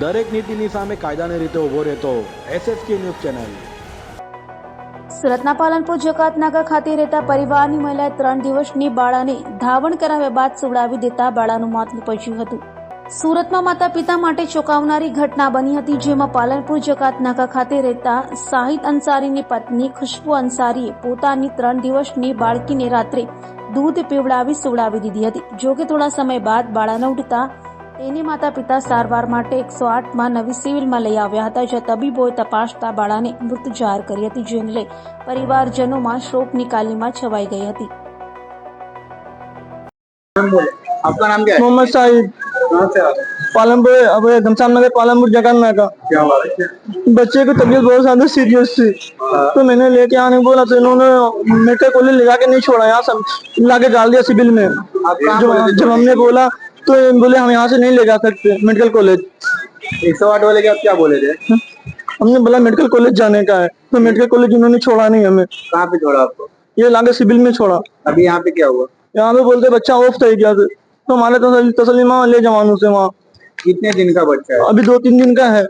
દરેક નીતિની સામે કાયદાની રીતે ઊભો રહેતો એસએસકે ન્યૂઝ ચેનલ. સુરતના પાલનપુર જકાતનાકા ખાતે રહેતા પરિવારની મહિલાએ ત્રણ દિવસની બાળાને ધાવણ કરાવ્યા બાદ સુવડાવી દેતા બાળાનું મોત નીપજ્યું હતું. સુરતમાં માતા પિતા માટે ચોંકાવનારી ઘટના બની હતી જેમાં પાલનપુર જકાતનાકા ખાતે રહેતા સાહિદ અંસારીની પત્ની ખુશ્બુ અંસારીએ પોતાની ત્રણ દિવસની બાળકીને રાત્રે દૂધ પીવડાવી સુવડાવી દીધી હતી. જોકે થોડા સમય બાદ બાળાને ઉઠતા તેને માતા પિતા સારવાર માટે એકસો આઠમાં નવી સિવિલમાં લઈ આવ્યા હતા જ્યાં તબીબોએ તપાસતા બાળાને મૃત જાહેર કરી હતી જેને લઈ પરિવારજનોમાં શોકની કાલીમાં છવાઈ ગઈ હતી आपका नाम क्या है मोहम्मद साहिद कहाँ से आ रहे हैं? पालमपुर अब घमसान नगर पालमपुर जगन्ना का क्या बात है बच्चे की तबीयत बहुत ज्यादा सीरियस थी तो मैंने लेके आने को बोला तो इन्होंने मेडिकल कॉलेज ले जाके नहीं छोड़ा यहाँ सब ला के डाल दिया सिविल में आप कहाँ जब बोले थे? जब हमने बोला तो बोले हम यहाँ से नहीं ले जा सकते मेडिकल कॉलेज। एक सौ आठ वाले के आप क्या बोले थे? हाँ। हमने बोला मेडिकल कॉलेज जाने का है तो मेडिकल कॉलेज उन्होंने छोड़ा नहीं हमें। कहाँ पे छोड़ा आपको? ये लागे सिविल में छोड़ा। अभी यहाँ पे क्या हुआ? यहाँ पे बोलते बच्चा ऑफ़ था क्या तो हमारे तसली माँ ले जवान उसे वहाँ। कितने दिन का बच्चा है? अभी दो तीन दिन का है।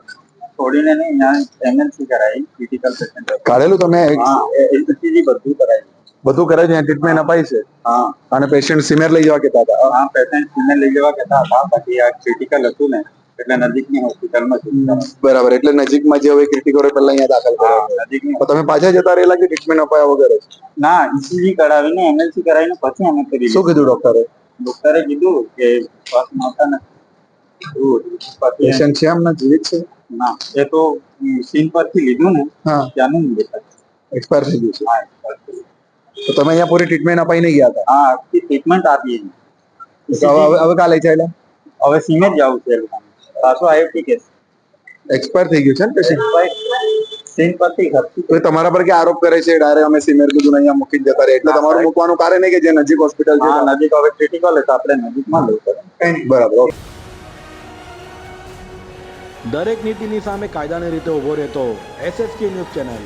थोड़ी ने नहीं यहाँ एमएलसी कराई क्रिटिकल सेक्शन काढ़े लो तो मैं एक हाँ, जी बदबू कराई। બધું કરે છે ટ્રીટમેન્ટ અપાય છે. હા. અને પેશન્ટ સિમેર લઈ જવા કહેતા હતા. હા પેશન્ટ સિમેર લઈ જવા કહેતા હતા. બાકી આ ક્રિટિકલ હતું ને એટલે નજીકની હોસ્પિટલમાં બરાબર એટલે નજીકમાં જે હોય ક્રિટિકલ પહેલા અહીંયા દાખલ કરો હા નજીકની તમે પાછા જતા રહેલા કે ટ્રીટમેન્ટ અપાયા વગર ના ઈસીજી કરાવીને એમએલસી કરાવીને પછી અમે કરી શું કીધું ડોક્ટરે ડોક્ટરે કીધું કે શ્વાસ નહોતા ને એવું હતું. પછી પેશન્ટ છે એમના જીવિત છે? ના એ તો સીન પરથી લીધું ને હા. ત્યાંનું એક્સપાયર થઈ ગયું છે. હા. તો તમે અહીંયા પૂરી ટ્રીટમેન્ટ અપાઈને ગયા હતા? હા આખી ટ્રીટમેન્ટ આપી એની. હવે હવે- કાલે લઈ ચાલ્યા હવે સીમે જવું છે પાછો આઈએફટી કેસ એક્સપાયર થઈ ગયું છે ને પેશન્ટ સીન પરથી તો તમારા પર કે આરોપ કરે છે? ડાયરેક્ટ અમે સિમેર કીધું અહીંયા મૂકી જતા રહે એટલે તમારું મૂકવાનું કારણ નહીં કે જે નજીક હોસ્પિટલ છે નજીક હવે ક્રિટિકલ તો આપણે નજીકમાં લેવું પડે. બરાબર દરેક નીતિની સામે કાયદાની રીતે ઊભો રહેતો એસએસકે ન્યૂઝ ચેનલ.